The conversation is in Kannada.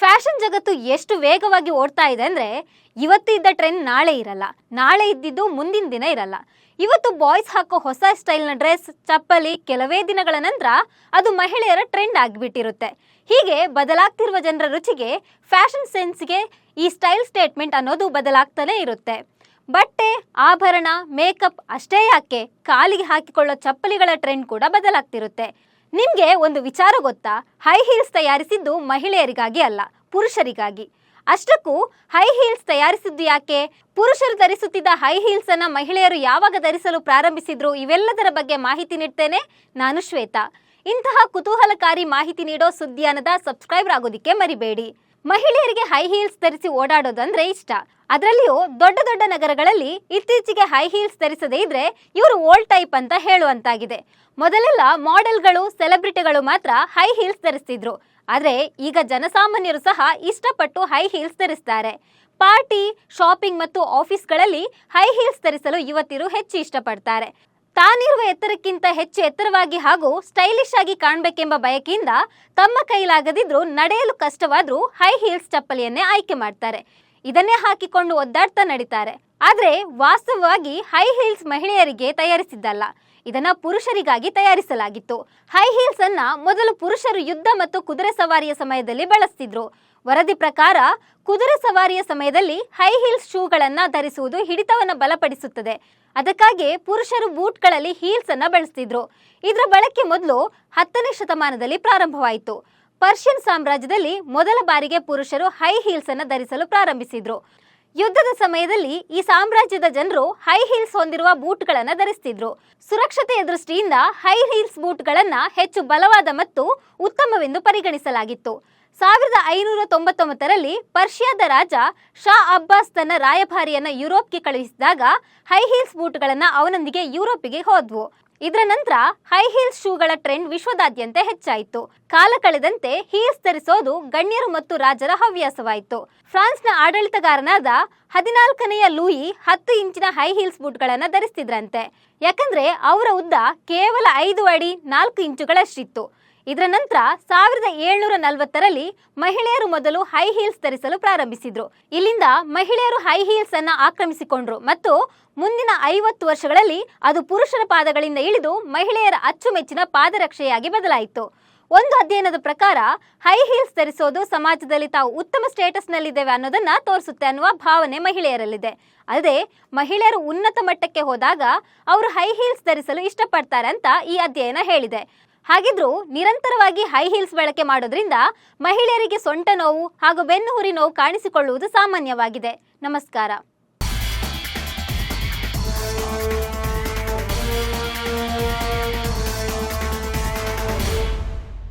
ಫ್ಯಾಷನ್ ಜಗತ್ತು ಎಷ್ಟು ವೇಗವಾಗಿ ಓಡ್ತಾ ಇದೆ ಅಂದ್ರೆ ಇವತ್ತು ಇದ್ದ ಟ್ರೆಂಡ್ ನಾಳೆ ಇರಲ್ಲ. ನಾಳೆ ಇದ್ದಿದ್ದು ಮುಂದಿನ ದಿನ ಇರಲ್ಲ. ಇವತ್ತು ಬಾಯ್ಸ್ ಹಾಕೋ ಹೊಸ ಸ್ಟೈಲ್ನ ಡ್ರೆಸ್, ಚಪ್ಪಲಿ, ಕೆಲವೇ ದಿನಗಳ ನಂತರ ಅದು ಮಹಿಳೆಯರ ಟ್ರೆಂಡ್ ಆಗಿಬಿಟ್ಟಿರುತ್ತೆ. ಹೀಗೆ ಬದಲಾಗ್ತಿರುವ ಜನರ ರುಚಿಗೆ ಫ್ಯಾಷನ್ ಸೆನ್ಸ್ಗೆ ಈ ಸ್ಟೈಲ್ ಸ್ಟೇಟ್ಮೆಂಟ್ ಅನ್ನೋದು ಬದಲಾಗ್ತಾನೆ ಇರುತ್ತೆ. ಬಟ್ಟೆ, ಆಭರಣ, ಮೇಕಪ್ ಅಷ್ಟೇ ಯಾಕೆ? ಕಾಲಿಗೆ ಹಾಕಿಕೊಳ್ಳೋ ಚಪ್ಪಲಿಗಳ ಟ್ರೆಂಡ್ ಕೂಡ ಬದಲಾಗ್ತಿರುತ್ತೆ. ನಿಮ್ಗೆ ಒಂದು ವಿಚಾರ ಗೊತ್ತಾ? ಹೈ ಹೀಲ್ಸ್ ತಯಾರಿಸಿದ್ದು ಮಹಿಳೆಯರಿಗಾಗಿ ಅಲ್ಲ, ಪುರುಷರಿಗಾಗಿ. ಅಷ್ಟಕ್ಕೂ ಹೈ ಹೀಲ್ಸ್ ತಯಾರಿಸಿದ್ದು ಯಾಕೆ? ಪುರುಷರು ಧರಿಸುತ್ತಿದ್ದ ಹೈ ಹೀಲ್ಸ್ ಅನ್ನ ಮಹಿಳೆಯರು ಯಾವಾಗ ಧರಿಸಲು ಪ್ರಾರಂಭಿಸಿದ್ರು? ಇವೆಲ್ಲದರ ಬಗ್ಗೆ ಮಾಹಿತಿ ನೀಡ್ತೇನೆ ನಾನು ಶ್ವೇತಾ. ಇಂತಹ ಕುತೂಹಲಕಾರಿ ಮಾಹಿತಿ ನೀಡೋ ಸುದ್ದಿಯಾನದ ಸಬ್ಸ್ಕ್ರೈಬರ್ ಆಗೋದಿಕ್ಕೆ ಮರಿಬೇಡಿ. ಮಹಿಳೆಯರಿಗೆ ಹೈ ಹೀಲ್ಸ್ ಧರಿಸಿ ಓಡಾಡೋದಂದ್ರೆ ಇಷ್ಟ. ಅದರಲ್ಲಿಯೂ ದೊಡ್ಡ ದೊಡ್ಡ ನಗರಗಳಲ್ಲಿ ಇತ್ತೀಚೆಗೆ ಹೈ ಹೀಲ್ಸ್ ಧರಿಸದೇ ಇದ್ರೆ ಇವರು ಓಲ್ಡ್ ಟೈಪ್ ಅಂತ ಹೇಳುವಂತಾಗಿದೆ. ಮೊದಲೆಲ್ಲ ಮಾಡೆಲ್ಗಳು ಸೆಲೆಬ್ರಿಟಿಗಳು ಮಾತ್ರ ಹೈ ಹೀಲ್ಸ್ ಧರಿಸ್ತಿದ್ರು. ಆದರೆ ಈಗ ಜನಸಾಮಾನ್ಯರು ಸಹ ಇಷ್ಟಪಟ್ಟು ಹೈ ಹೀಲ್ಸ್ ಧರಿಸ್ತಾರೆ. ಪಾರ್ಟಿ ಶಾಪಿಂಗ್ ಮತ್ತು ಆಫೀಸ್ಗಳಲ್ಲಿ ಹೈ ಹೀಲ್ಸ್ ಧರಿಸಲು ಯುವತಿಯರು ಹೆಚ್ಚು ಇಷ್ಟಪಡ್ತಾರೆ. ತಾನಿರುವ ಎತ್ತರಕ್ಕಿಂತ ಹೆಚ್ಚು ಎತ್ತರವಾಗಿ ಹಾಗೂ ಸ್ಟೈಲಿಶ್ ಆಗಿ ಕಾಣಬೇಕೆಂಬ ಬಯಕೆಯಿಂದ ತಮ್ಮ ಕೈಲಾಗದಿದ್ರೂ ನಡೆಯಲು ಕಷ್ಟವಾದ್ರೂ ಹೈ ಹೀಲ್ಸ್ ಚಪ್ಪಲಿಯನ್ನೇ ಆಯ್ಕೆ ಮಾಡ್ತಾರೆ. ಇದನ್ನೇ ಹಾಕಿಕೊಂಡು ಒದ್ದಾಡ್ತಾ ನಡೀತಾರೆ. ಆದರೆ ವಾಸ್ತವವಾಗಿ ಹೈ ಹೀಲ್ಸ್ ಮಹಿಳೆಯರಿಗೆ ತಯಾರಿಸಿದ್ದಲ್ಲ. ಇದನ್ನ ಪುರುಷರಿಗಾಗಿ ತಯಾರಿಸಲಾಗಿತ್ತು. ಹೈ ಹೀಲ್ಸ್ ಅನ್ನ ಮೊದಲು ಪುರುಷರು ಯುದ್ಧ ಮತ್ತು ಕುದುರೆ ಸವಾರಿಯ ಸಮಯದಲ್ಲಿ ಬಳಸ್ತಿದ್ರು. ವರದಿ ಪ್ರಕಾರ, ಕುದುರೆ ಸವಾರಿಯ ಸಮಯದಲ್ಲಿ ಹೈ ಹೀಲ್ಸ್ ಶೂಗಳನ್ನ ಧರಿಸುವುದು ಹಿಡಿತವನ್ನು ಬಲಪಡಿಸುತ್ತದೆ. ಅದಕ್ಕಾಗಿ ಪುರುಷರು ಬೂಟ್ಗಳಲ್ಲಿ ಹೀಲ್ಸ್ ಅನ್ನ ಬಳಸ್ತಿದ್ರು. ಇದರ ಬಳಕೆ ಮೊದಲು ಹತ್ತನೇ ಶತಮಾನದಲ್ಲಿ ಪ್ರಾರಂಭವಾಯಿತು. ಪರ್ಷಿಯನ್ ಸಾಮ್ರಾಜ್ಯದಲ್ಲಿ ಮೊದಲ ಬಾರಿಗೆ ಪುರುಷರು ಹೈ ಹೀಲ್ಸ್ ಅನ್ನ ಧರಿಸಲು ಪ್ರಾರಂಭಿಸಿದ್ರು. ಯುದ್ಧದ ಸಮಯದಲ್ಲಿ ಈ ಸಾಮ್ರಾಜ್ಯದ ಜನರು ಹೈ ಹೀಲ್ಸ್ ಹೊಂದಿರುವ ಬೂಟ್ಗಳನ್ನ ಧರಿಸ್ತಿದ್ರು. ಸುರಕ್ಷತೆಯ ದೃಷ್ಟಿಯಿಂದ ಹೈ ಹೀಲ್ಸ್ ಬೂಟ್ಗಳನ್ನ ಹೆಚ್ಚು ಬಲವಾದ ಮತ್ತು ಉತ್ತಮವೆಂದು ಪರಿಗಣಿಸಲಾಗಿತ್ತು. ಸಾವಿರದ ಐನೂರ ತೊಂಬತ್ತೊಂಬತ್ತರಲ್ಲಿ ಪರ್ಷಿಯಾದ ರಾಜ ಶಾ ಅಬ್ಬಾಸ್ ತನ್ನ ರಾಯಭಾರಿಯನ್ನ ಯುರೋಪ್ಗೆ ಕಳುಹಿಸಿದಾಗ ಹೈ ಹೀಲ್ಸ್ ಬೂಟ್ಗಳನ್ನ ಅವನೊಂದಿಗೆ ಯುರೋಪಿಗೆ ಹೋದ್ವು. ಇದರ ನಂತರ ಹೈ ಹೀಲ್ಸ್ ಶೂಗಳ ಟ್ರೆಂಡ್ ವಿಶ್ವದಾದ್ಯಂತ ಹೆಚ್ಚಾಯಿತು. ಕಾಲ ಕಳೆದಂತೆ ಹೀಲ್ಸ್ ಧರಿಸೋದು ಗಣ್ಯರು ಮತ್ತು ರಾಜರ ಹವ್ಯಾಸವಾಯಿತು. ಫ್ರಾನ್ಸ್ನ ಆಡಳಿತಗಾರನಾದ ಹದಿನಾಲ್ಕನೆಯ ಲೂಯಿ ಹತ್ತು ಇಂಚಿನ ಹೈ ಹೀಲ್ಸ್ ಬೂಟ್ಗಳನ್ನು ಧರಿಸ್ತಿದ್ರಂತೆ. ಯಾಕಂದ್ರೆ ಅವರ ಉದ್ದ ಕೇವಲ ಐದು ಅಡಿ ನಾಲ್ಕು ಇಂಚುಗಳಷ್ಟಿತ್ತು. ಇದರ ನಂತರ ಸಾವಿರದ ಏಳ್ನೂರ ನಲವತ್ತರಲ್ಲಿ ಮಹಿಳೆಯರು ಮೊದಲು ಹೈ ಹೀಲ್ಸ್ ಧರಿಸಲು ಪ್ರಾರಂಭಿಸಿದ್ರು. ಇಲ್ಲಿಂದ ಮಹಿಳೆಯರು ಹೈ ಹೀಲ್ಸ್ ಅನ್ನ ಆಕ್ರಮಿಸಿಕೊಂಡ್ರು ಮತ್ತು ಮುಂದಿನ ಐವತ್ತು ವರ್ಷಗಳಲ್ಲಿ ಅದು ಪುರುಷರ ಪಾದಗಳಿಂದ ಇಳಿದು ಮಹಿಳೆಯರ ಅಚ್ಚುಮೆಚ್ಚಿನ ಪಾದರಕ್ಷೆಯಾಗಿ ಬದಲಾಯಿತು. ಒಂದು ಅಧ್ಯಯನದ ಪ್ರಕಾರ ಹೈ ಹೀಲ್ಸ್ ಧರಿಸೋದು ಸಮಾಜದಲ್ಲಿ ತಾವು ಉತ್ತಮ ಸ್ಟೇಟಸ್ನಲ್ಲಿದ್ದೇವೆ ಅನ್ನೋದನ್ನ ತೋರಿಸುತ್ತೆ ಅನ್ನುವ ಭಾವನೆ ಮಹಿಳೆಯರಲ್ಲಿದೆ. ಅದೇ ಮಹಿಳೆಯರು ಉನ್ನತ ಮಟ್ಟಕ್ಕೆ ಹೋದಾಗ ಅವರು ಹೈ ಹೀಲ್ಸ್ ಧರಿಸಲು ಇಷ್ಟಪಡ್ತಾರೆ ಅಂತ ಈ ಅಧ್ಯಯನ ಹೇಳಿದೆ. ಹಾಗಿದ್ರೂ ನಿರಂತರವಾಗಿ ಹೈ ಹೀಲ್ಸ್ ಬಳಕೆ ಮಾಡೋದ್ರಿಂದ ಮಹಿಳೆಯರಿಗೆ ಸೊಂಟ ನೋವು ಹಾಗೂ ಬೆನ್ನುಹುರಿ ನೋವು ಕಾಣಿಸಿಕೊಳ್ಳುವುದು ಸಾಮಾನ್ಯವಾಗಿದೆ. ನಮಸ್ಕಾರ.